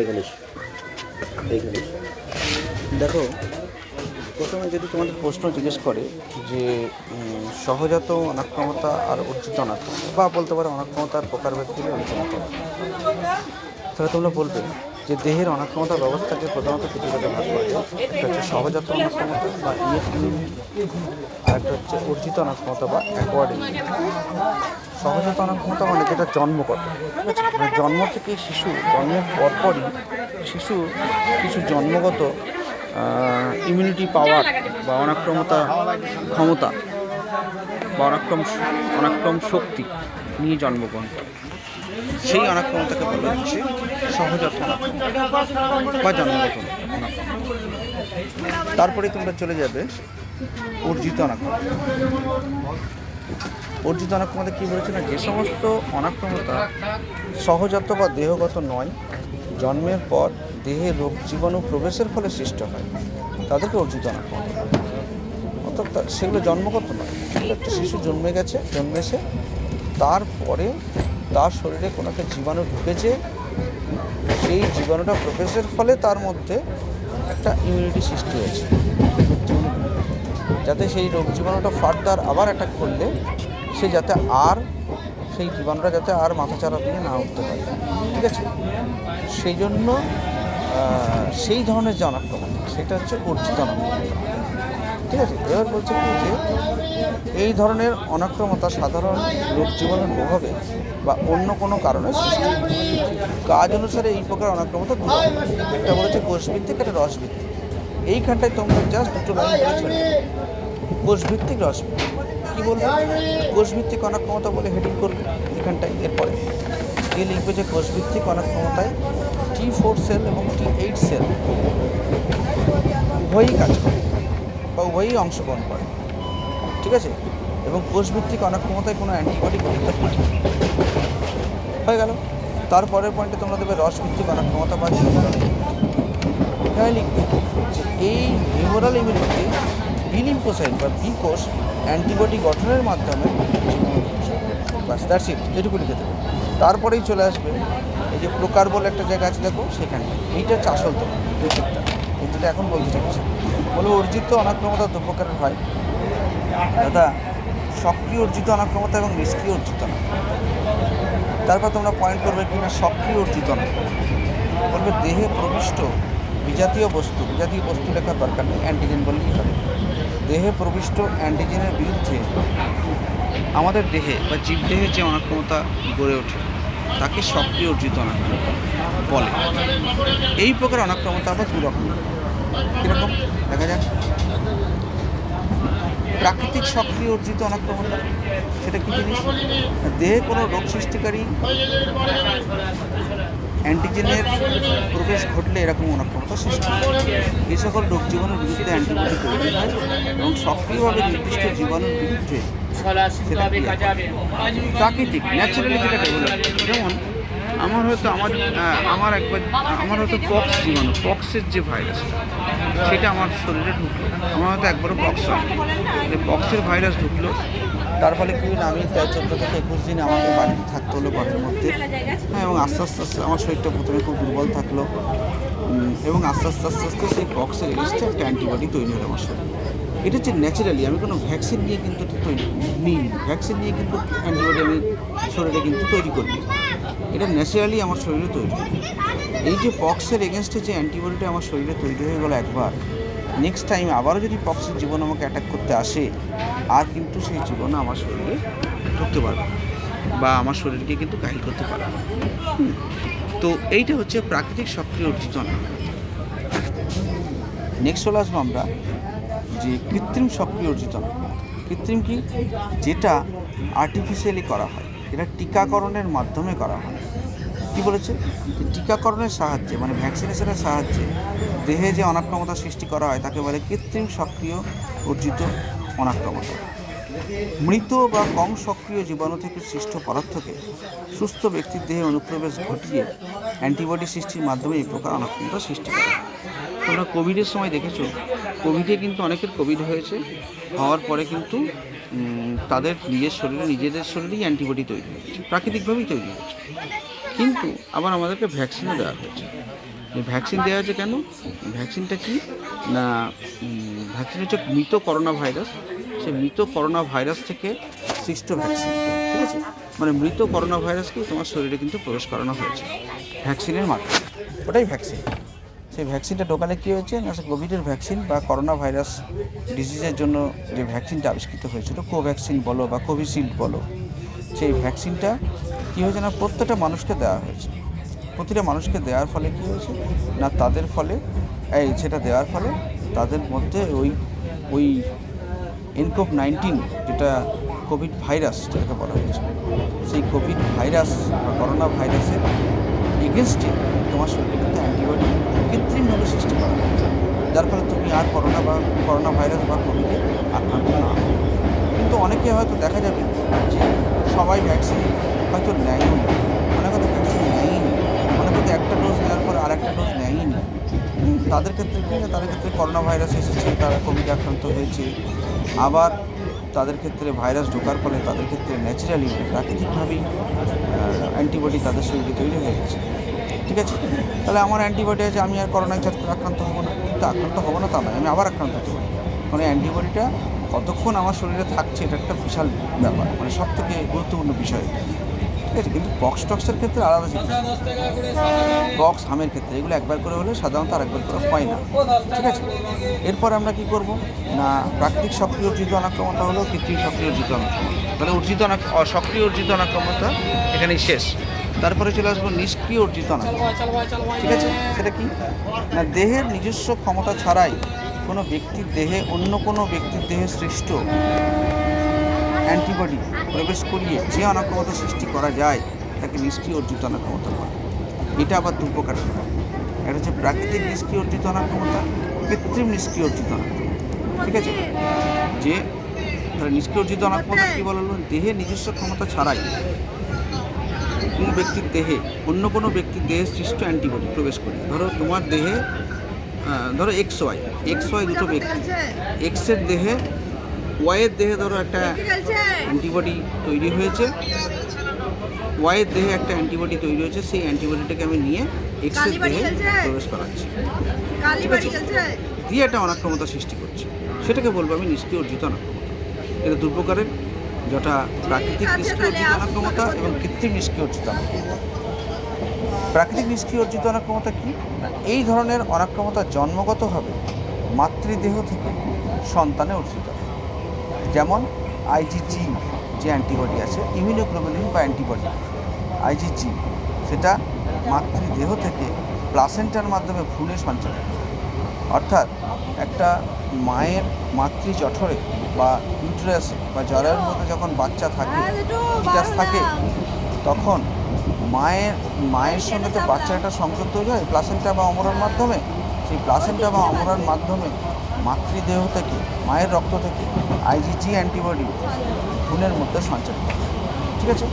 এখানে এসো। দেখো, প্রথমে যদি তোমাদের প্রশ্ন জিজ্ঞেস করে যে সহজাত অনাক্রমতা আর অর্জিত অনাক্রমতা, বা বলতে পারো অনাক্রমতার প্রকারভেদ থেকে করো তাহলে তোমরা বলবে যে দেহের অনাক্রমতা ব্যবস্থাকে প্রধানত কিছু ভাগে ভাগ করে। একটা হচ্ছে সহজাত অনাক্রমতা বা ইয়েট আর একটা হচ্ছে অর্জিত অনাক্রমতা বা অ্যাকোয়ার্ড সহজাত অনাক্রমতা মানে যেটা জন্মগত। মানে জন্ম থেকে শিশু, জন্মের পরপরই শিশু কিছু জন্মগত ইমিউনিটি পাওয়ার বা অনাক্রমতা ক্ষমতা বা অনাক্রম অনাক্রম শক্তি নিয়ে জন্মগ্রহণ করে। সেই অনাক্রমতাকে বলা হচ্ছে সহজাত বা জন্মগত তারপরে তোমরা চলে যাবে অর্জিত অনাক্রমতা অর্জিত অনাক্রমতা কী বলেছে না, যে সমস্ত অনাক্রমতা সহজাত বা দেহগত নয়, জন্মের পর দেহে রোগ জীবাণু প্রবেশের ফলে সৃষ্ট হয়, তাদেরকে অর্জিত অনাক্রমতা অর্থাৎ সেগুলো জন্মগত নয়। একটা শিশু জন্মে গেছে, জন্মেছে, তারপরে তার শরীরে কোনো একটা জীবাণু ঢুকেছে, সেই জীবাণুটা প্রবেশের ফলে তার মধ্যে একটা ইমিউনিটি সৃষ্টি হয়েছে। যাতে সেই রোগ জীবাণুটা ফার্দার আবার অ্যাটাক করলে, সে যাতে আর সেই জীবাণুটা যাতে আর মাথাচাড়া দিয়ে না উঠতে পারে। ঠিক আছে? সেই জন্য সেই ধরনের যে অনাক্রমণ, সেটা হচ্ছে অর্জিত অনাক্রমতা ঠিক আছে, এবার বলছে কি যে, এই ধরনের অনাক্রমতা সাধারণ রোগ জীবাণুর প্রভাবে বা অন্য কোনো কারণে সৃষ্টি কাজ অনুসারে এই প্রকার অনাক্রমতা দূর। একটা বলেছে কোষভিত্তিক একটা রসভিত্তিক। এইখানটায় তোমরা জাস্ট দুটো লাইন বলে ছেড়ে দেবে। কোষভিত্তিক, রসভিত্তিক। কী বলবে? কোষভিত্তিক অনাক্রমতা বলে হেডিং করবে এখানটায় এরপরে। দিয়ে লিখবে যে কোষভিত্তিক অনাক্রমতায়? টি ফোর সেল এবং টি এইট সেল উভয়ই কাজ করে। উভয়ই অংশগ্রহণ করে। ঠিক আছে? এবং কোষভিত্তিক অনাক্রমতায় কোনো অ্যান্টিবডি গঠিত হয় হয়ে গেল। তারপরের পয়েন্টে তোমরা দেবে রসভিত্তিক অনাক্রমতা বা এখানে লিখবে যে এই হিমোরাল ইমিউনিটি বিলিম্পোসাইট বা বি কোষ অ্যান্টিবডি গঠনের মাধ্যমে বাস দ্যাটস ইট এটুকু লিখে দেবে। তারপরেই চলে আসবে এই যে প্রকার বলে একটা জায়গা আছে, দেখো, সেখানে। এইটা হচ্ছে আসল তো রিসেপ্টটা এই যেটা এখন বলতে চাইছি। বলে অর্জিত অনাক্রমতা দু প্রকারের হয় দাদা, সক্রিয় অর্জিত অনাক্রমতা এবং নিষ্ক্রিয় অর্জিত অনাক্রমতা। তারপর তোমরা পয়েন্ট করবে কি না সক্রিয় অর্জিত অনাক্রমতা। বলবে দেহে প্রবিষ্ট বিজাতীয় বস্তু বিজাতীয় বস্তু লেখার দরকার নেই অ্যান্টিজেন বললেই হবে। দেহে প্রবিষ্ট অ্যান্টিজেনের বিরুদ্ধে আমাদের দেহে বা জীবদেহে যে অনাক্রমতা গড়ে ওঠে, তাকে সক্রিয় অর্জিত অনাক্রমতা বলে। এই প্রকার অনাক্রমতা আবার দু রকম কীরকম? দেখা যাক। প্রাকৃতিক সক্রিয় অর্জিত অনাক্রমতা সেটা কি জিনিস? দেহে কোনো রোগ সৃষ্টিকারী অ্যান্টিজেনের প্রবেশ ঘটলে এরকম অনাক্রমতা সৃষ্টি এই সকল রোগ জীবাণুর বিরুদ্ধে অ্যান্টিবডি তৈরি হয় এবং সক্রিয়ভাবে নির্দিষ্ট জীবাণুর বিরুদ্ধে প্রাকৃতিক ন্যাচারালি যেটা ডেভেলপ যেমন আমার হয়তো আমার আমার একবার, আমার হয়তো পক্স জীবাণু পক্সের যে ভাইরাস সেটা আমার শরীরে ঢুকলো। আমার হয়তো একবারও পক্স হয় পক্সের ভাইরাস ঢুকলো। তার ফলে কি আমি প্রায় চোদ্দ থেকে একুশ দিন আমাকে বাড়িতে থাকতে হলো ঘরের মধ্যে। হ্যাঁ এবং আস্তে আস্তে আস্তে আমার শরীরটা প্রথমে খুব দুর্বল থাকল। এবং আস্তে আস্তে আস্তে আস্তে সেই পক্সের এগেনস্টে একটা অ্যান্টিবডি তৈরি হলো আমার শরীরে। এটা হচ্ছে ন্যাচারালি আমি কোনো ভ্যাকসিন নিয়ে কিন্তু তৈরি নিই ভ্যাকসিন নিয়ে কিন্তু অ্যান্টিবডি আমি শরীরে কিন্তু তৈরি করি এটা ন্যাচারালি আমার শরীরে তৈরি। এই যে পক্সের এগেনস্টে যে অ্যান্টিবডিটা আমার শরীরে তৈরি হয়ে গেলো একবার নেক্সট টাইম আবারও যদি পক্সের জীবন আমাকে অ্যাটাক করতে আসে, আর কিন্তু সেই জীবন আমার শরীরে ঢুকতে পারবে। বা আমার শরীরকে কিন্তু ঘাইল করতে। হুম। তো এইটা হচ্ছে প্রাকৃতিক সক্রিয় অনাক্রমতা নেক্সট চলে আসব আমরা যে কৃত্রিম সক্রিয় অর্জিত কৃত্রিম কি যেটা আর্টিফিশিয়ালি করা হয় এটা টিকাকরণের মাধ্যমে করা হয়। কি বলেছে? টিকাকরণের সাহায্যে মানে ভ্যাকসিনেশনের সাহায্যে দেহে যে অনাক্রমতা সৃষ্টি করা হয়, তাকে বলে কৃত্রিম সক্রিয় অর্জিত অনাক্রমতা। মৃত বা কম সক্রিয় জীবাণু থেকে সৃষ্ট পদার্থকে সুস্থ ব্যক্তির দেহে অনুপ্রবেশ ঘটিয়ে অ্যান্টিবডি সৃষ্টির মাধ্যমে এই প্রকার অনাক্রমতা সৃষ্টি করে। তোমরা কোভিডের সময় দেখেছ? কোভিডে কিন্তু অনেকের কোভিড হয়েছে, হওয়ার পরে কিন্তু তাদের নিজের শরীরে, নিজেদের শরীরেই অ্যান্টিবডি তৈরি হচ্ছে, প্রাকৃতিকভাবেই তৈরি হচ্ছে। কিন্তু আবার আমাদেরকে ভ্যাকসিনও দেওয়া হয়েছে। ভ্যাকসিন দেওয়া হয়েছে কেন? ভ্যাকসিনটা কি? না ভ্যাকসিন হচ্ছে মৃত করোনা ভাইরাস সেই মৃত করোনা ভাইরাস থেকে সৃষ্ট ভ্যাকসিন, ঠিক আছে? মানে মৃত করোনা ভাইরাসকে তোমার শরীরে কিন্তু প্রবেশ করানো হয়েছে, ভ্যাকসিনের মাধ্যমে। ওটাই ভ্যাকসিন। সেই ভ্যাকসিনটা ঢোকালে কী হয়েছে? না কোভিডের ভ্যাকসিন বা করোনা ভাইরাস ডিজিজের জন্য যে ভ্যাকসিনটা আবিষ্কৃত হয়েছিল, কোভ্যাকসিন বলো বা কোভিশিল্ড বলো, সেই ভ্যাকসিনটা কী হয়েছে না, প্রত্যেকটা মানুষকে দেওয়া হয়েছে। প্রতিটা মানুষকে দেওয়ার ফলে কী হয়েছে? না, তাদের ফলে, এই সেটা দেওয়ার ফলে তাদের মধ্যে ওই ওই এনকোভ নাইন্টিন যেটা কোভিড ভাইরাস যেটাকে বলা হয়েছে, সেই কোভিড ভাইরাস বা করোনা ভাইরাসের এগেনস্টে তোমার শরীরে কিন্তু অ্যান্টিবডি কৃত্রিমভাবে সৃষ্টি করা হয়েছে। যার ফলে তুমি আর করোনা বা করোনা ভাইরাস বা কোভিডে আক্রান্ত না। কিন্তু অনেকে হয়তো দেখা যাবে যে সবাই ভ্যাকসিন হয়তো নেয়ও না অনেকে তো ভ্যাকসিন নেয়নি, অনেকে তো একটা ডোজ নেওয়ার পরে আর একটা ডোজ নেয়ই না তাদের ক্ষেত্রে কী হয়? তাদের ক্ষেত্রে করোনা ভাইরাস এসেছে, তারা কোভিড আক্রান্ত হয়েছে। আবার তাদের ক্ষেত্রে ভাইরাস ঢোকার ফলে তাদের ক্ষেত্রে ন্যাচারালি প্রাকৃতিকভাবেই অ্যান্টিবডি তাদের শরীরে তৈরি হয়ে গেছে। ঠিক আছে? তাহলে আমার অ্যান্টিবডি আছে, আমি আর করোনায় চট আক্রান্ত হব না। কিন্তু আক্রান্ত হব না তা নয়, আমি আবার আক্রান্ত হতে পারি। মানে অ্যান্টিবডিটা কতক্ষণ আমার শরীরে থাকছে, এটা একটা বিশাল ব্যাপার মানে সব থেকে গুরুত্বপূর্ণ বিষয়। ঠিক আছে, কিন্তু বক্স টক্সের ক্ষেত্রে আলাদা জিনিস। বক্স হামের ক্ষেত্রে, এগুলো একবার করে হলে সাধারণত আর একবার করে হয় না। ঠিক আছে? এরপর আমরা কি করব? না, প্রাকৃতিক সক্রিয় অর্জিত অনাক্রমতা হলো কৃত্রিম সক্রিয় অর্জিত অনাক্রমতা তাহলে অর্জিত অনাক সক্রিয় অর্জিত অনাক্রমতা এখানেই শেষ। তারপরে চলে আসব নিষ্ক্রিয় অনাক্রমতা ঠিক আছে? সেটা কি? না, দেহের নিজস্ব ক্ষমতা ছাড়াই কোনো ব্যক্তির দেহে অন্য কোনো ব্যক্তির দেহে সৃষ্ট অ্যান্টিবডি প্রবেশ করিয়ে যে অনাক্রমতা সৃষ্টি করা যায়, তাকে নিষ্ক্রিয় অর্জিত অনাক্রমতা বলে। এটা আবার দু প্রকারের। একটা হচ্ছে প্রাকৃতিক নিষ্ক্রিয় অর্জিত অনাক্রমতা, কৃত্রিম নিষ্ক্রিয় অর্জিত অনাক্রমতা। ঠিক আছে? যে নিষ্ক্রিয় অর্জিত অনাক্রমতা কী বলা হলো দেহে নিজস্ব ক্ষমতা ছাড়াই কোনো ব্যক্তির দেহে অন্য কোনো ব্যক্তির দেহে সৃষ্ট অ্যান্টিবডি প্রবেশ করে? ধরো তোমার দেহে ধরো এক্স ওয়াই। এক্স ওয়াই দুটো ব্যক্তি। এক্সের দেহে ওয়াইয়ের দেহে ধরো একটা অ্যান্টিবডি তৈরি হয়েছে। ওয়াইয়ের দেহে একটা অ্যান্টিবডি তৈরি হয়েছে সেই অ্যান্টিবডিটাকে আমি নিয়ে এক্সের দেহে প্রবেশ করাচ্ছি। কালীবাড়ি ঠিক আছে। দিয়ে একটা অনাক্রমতা সৃষ্টি করছে। সেটাকে বলব আমি নিষ্ক্রিয় অর্জিত অনাক্রমতা। এটা দু প্রকারের যেটা প্রাকৃতিক নিষ্ক্রিয় অর্জিত এবং কৃত্রিম নিষ্ক্রিয় অর্জিত প্রাকৃতিক নিষ্ক্রিয় অর্জিত অনাক্রমতা কি এই ধরনের অনাক্রমতা জন্মগতভাবে মাতৃদেহ থেকে সন্তানে অর্জিত হয়। যেমন আইজিজি যে অ্যান্টিবডি আছে ইমিউনোগ্লোবুলিন বা অ্যান্টিবডি আইজিজি সেটা মাতৃদেহ থেকে প্লাসেন্টার মাধ্যমে ভ্রূণে সঞ্চালিত। অর্থাৎ একটা মায়ের মাতৃ জঠরে বা ইউটেরাসে বা জরায়ুর মধ্যে যখন বাচ্চা থাকে ফিটাস থাকে তখন মায়ের মায়ের সঙ্গে তো বাচ্চার একটা সংযোগ তৈরি হয় প্লাসেন্টা বা অমরার মাধ্যমে। সেই প্লাসেন্টা বা অমরার মাধ্যমে মাতৃদেহ থেকে মায়ের রক্ত থেকে আইজিজি অ্যান্টিবডি ভ্রূণের মধ্যে সঞ্চালিত হয়। ঠিক আছে?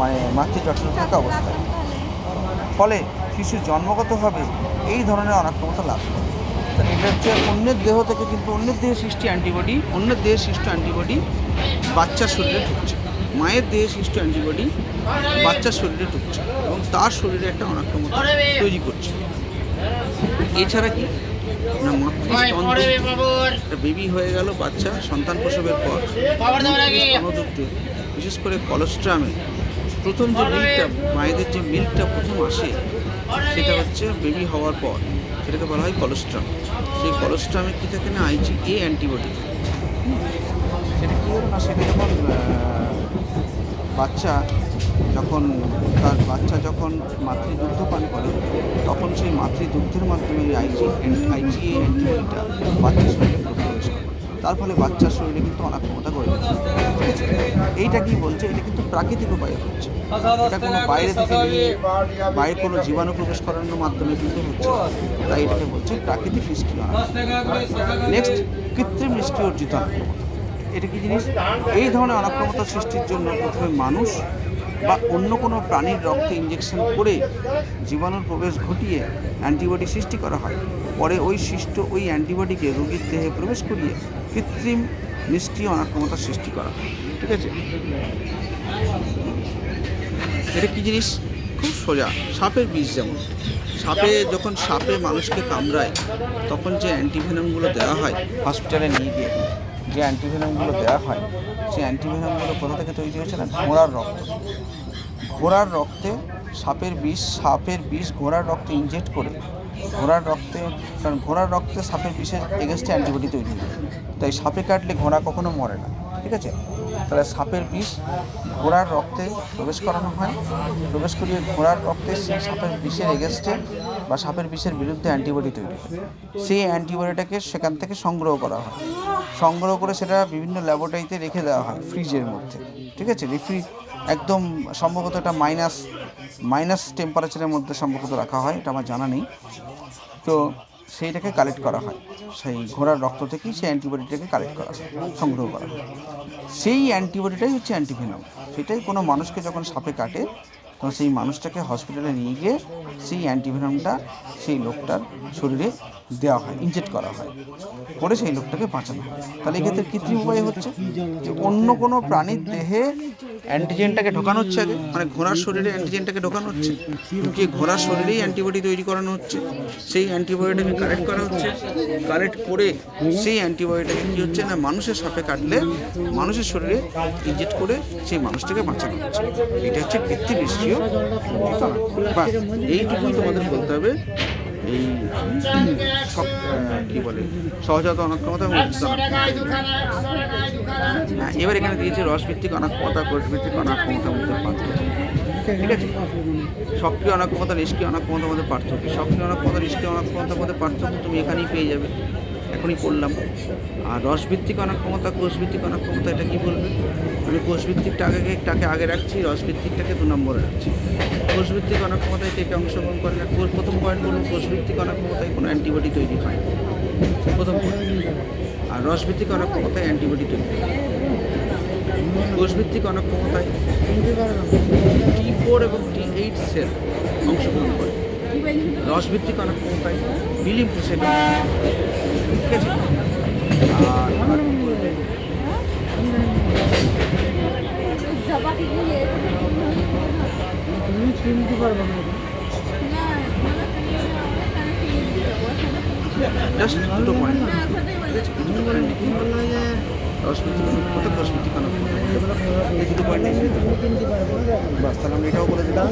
মানে মাতৃ জঠরে থাকা অবস্থায়। ফলে শিশু জন্মগতভাবে এই ধরনের অনাক্রমতা লাভ করে। এটা হচ্ছে অন্যের দেহ থেকে কিন্তু অন্যের দেহে সৃষ্টি অ্যান্টিবডি অন্যের দেহে সৃষ্ট অ্যান্টিবডি বাচ্চার শরীরে ঢুকছে। মায়ের দেহে সৃষ্ট অ্যান্টিবডি বাচ্চার শরীরে ঢুকছে এবং তার শরীরে একটা অনাক্রমতা তৈরি করছে। এছাড়া কি? না মাতৃ একটা বেবি হয়ে গেল বাচ্চা সন্তান প্রসবের পর। স্তনদুগ্ধে বিশেষ করে কলস্ট্রামে। প্রথম যে মিল্কটা মায়েদের যে মিল্কটা প্রথম আসে সেটা হচ্ছে বেবি হওয়ার পর। সেটাকে বলা হয় কলেস্ট্রাম সেই কলস্ট্রামে কী থাকে না? আইজি এ অ্যান্টিবডি সেটা কী হলো না? সেটা যখন বাচ্চা যখন, তার বাচ্চা যখন মাতৃদুগ্ধ পান করে, তখন সেই মাতৃদুগ্ধের মাধ্যমে আইজি এ অ্যান্টিবডিটা বাচ্চার শরীরে প্রবেশ তার ফলে বাচ্চার শরীরে কিন্তু দিচ্ছে ঠিক আছে? এইটা কি বলছে? এটা কিন্তু প্রাকৃতিক উপায়ে হচ্ছে। এটা কোনো বাইরে থেকে নিয়ে বাইরে কোনো জীবাণু প্রবেশ করানোর মাধ্যমে কিন্তু হচ্ছে। তাই এটাকে বলছে প্রাকৃতিক নিষ্ক্রিয় নেক্সট কৃত্রিম নিষ্ক্রিয় অর্জিত এটা কি জিনিস? এই ধরনের অনাক্রমতা সৃষ্টির জন্য প্রথমে মানুষ বা অন্য কোনো প্রাণীর রক্তে ইঞ্জেকশন করে জীবাণুর প্রবেশ ঘটিয়ে অ্যান্টিবডি সৃষ্টি করা হয়। পরে ওই সৃষ্ট ওই অ্যান্টিবডিকে রোগীর দেহে প্রবেশ করিয়ে কৃত্রিম নিষ্ক্রিয় অনাক্রমতা সৃষ্টি করা ঠিক আছে? এটা কি জিনিস? খুব সোজা, সাপের বিষ যেমন। সাপে যখন সাপে মানুষকে কামড়ায়, তখন যে অ্যান্টিভেনামগুলো দেওয়া হয়, হসপিটালে নিয়ে গিয়ে যে অ্যান্টিভেনামগুলো দেওয়া হয় সেই অ্যান্টিভেনামগুলো কোথা থেকে তৈরি হয়েছে না? ঘোড়ার রক্ত। ঘোড়ার রক্তে সাপের বিষ সাপের বিষ ঘোড়ার রক্তে ইনজেক্ট করে ঘোড়ার রক্তে, কারণ ঘোড়ার রক্তে সাপের বিষের এগেনস্টে অ্যান্টিবডি তৈরি হয়। তাই সাপে কাটলে ঘোড়া কখনো মরে না, ঠিক আছে? তাহলে সাপের বিষ ঘোড়ার রক্তে প্রবেশ করানো হয়। প্রবেশ করিয়ে ঘোড়ার রক্তে সেই সাপের বিষের এগেনস্টে বা সাপের বিষের বিরুদ্ধে অ্যান্টিবডি তৈরি হয়। সেই অ্যান্টিবডিটাকে সেখান থেকে সংগ্রহ করা হয়। সংগ্রহ করে সেটা বিভিন্ন ল্যাবরেটরিতে রেখে দেওয়া হয় ফ্রিজের মধ্যে, ঠিক আছে? রিফ্রি একদম সম্ভবত এটা মাইনাস মাইনাস টেম্পারেচারের মধ্যে সম্ভবত রাখা হয়, এটা আমার জানা নেই। তো সেইটাকে কালেক্ট করা হয়। সেই ঘোড়ার রক্ত থেকেই সেই অ্যান্টিবডিটাকে কালেক্ট করা হয়, সংগ্রহ করা হয়। সেই অ্যান্টিবডিটাই হচ্ছে অ্যান্টিভেনম সেটাই কোনো মানুষকে যখন সাপে কাটে, তখন সেই মানুষটাকে হসপিটালে নিয়ে গিয়ে সেই অ্যান্টিভেনমটা সেই লোকটার শরীরে দেওয়া হয়, ইনজেক্ট করা হয়। করে সেই লোকটাকে বাঁচানো হয়। তাহলে এক্ষেত্রে কৃত্রিম উপায় হচ্ছে যে অন্য কোনো প্রাণীর দেহে অ্যান্টিজেনটাকে ঢোকানো হচ্ছে আগে। মানে ঘোড়ার শরীরে অ্যান্টিজেনটাকে ঢোকানো হচ্ছে। ঢুকিয়ে ঘোড়ার শরীরেই অ্যান্টিবডি তৈরি করানো হচ্ছে। সেই অ্যান্টিবডিটাকে কালেক্ট করা হচ্ছে। কালেক্ট করে সেই অ্যান্টিবডিটাকে কী হচ্ছে না, মানুষের সাপে কাটলে মানুষের শরীরে ইনজেক্ট করে সেই মানুষটাকে বাঁচানো হচ্ছে। এটা হচ্ছে কৃত্রিম কৃত্রিমৃষ্টীয় বাস, এইটুকুই তোমাদের বলতে হবে। এই সব কী বলে, সহজাত অনাক্ষমতা এবং হ্যাঁ এবার এখানে দিয়েছে রসভিত্তিক অনাক্ষমতা কোষভিত্তিক অনাক্ষমতা মধ্যে পার্থক্য। ঠিক আছে? সক্রিয় অনাক্ষমতা নিষ্ক্রিয় অনাক্ষমতার মধ্যে পার্থক্য। সক্রিয় অনাক্ষমতা নিষ্ক্রিয় অনাক্ষমতার মধ্যে পার্থক্য তুমি এখানেই পেয়ে যাবে। এখনই পড়লাম। আর রসভিত্তিক অনাক্ষমতা কোষভিত্তিক অনাক্ষমতা এটা কী বলবে? আমি কোষভিত্তিকটা আগে টাকে আগে রাখছি, রসভিত্তিকটাকে দু নম্বরে রাখছি। কোষভিত্তিক অনাক্ষমতায় কে কে অংশগ্রহণ করে না? প্রথম পয়েন্ট বলুন, কোষভিত্তিক অনাক্ষমতায় কোনো অ্যান্টিবডি তৈরি হয়? প্রথম point। আর রসভিত্তিক অনাক্ষমতায় অ্যান্টিবডি তৈরি হয়? কোষভিত্তিক অনাক্ষমতায় টি ফোর এবং টি এইট সেল অংশগ্রহণ করে। রসভিত্তিক অনাক্ষমতায় বিলিম সেল আছে আর তুমি চিনতে পারবে না। জাস্ট দুটো পয়েন্ট এই দুটো পয়েন্ট বাস তাহলে এটাও বলে দিলাম।